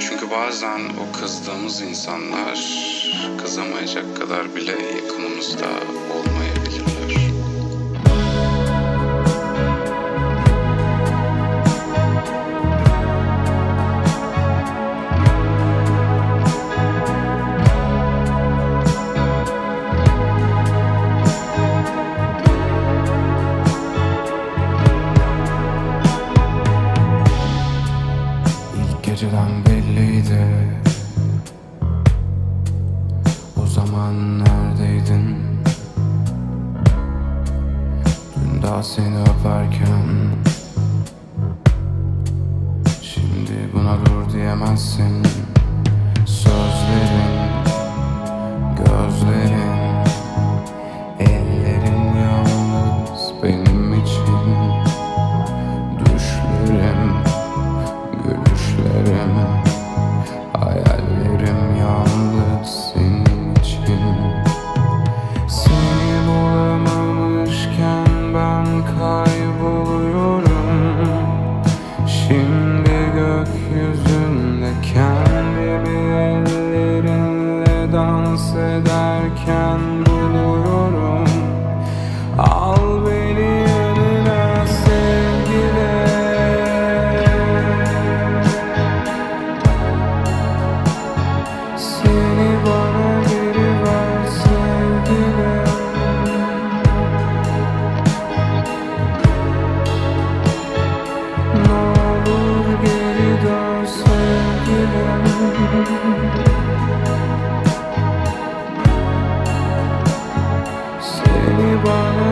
Çünkü bazen o kızdığımız insanlar kızamayacak kadar bile yakınımızda olmayabilirler. İlk geceden zaman neredeydin? Dün daha seni öperken. Şimdi buna dur diyemezsin. Sözlerin dans ederken Seni bana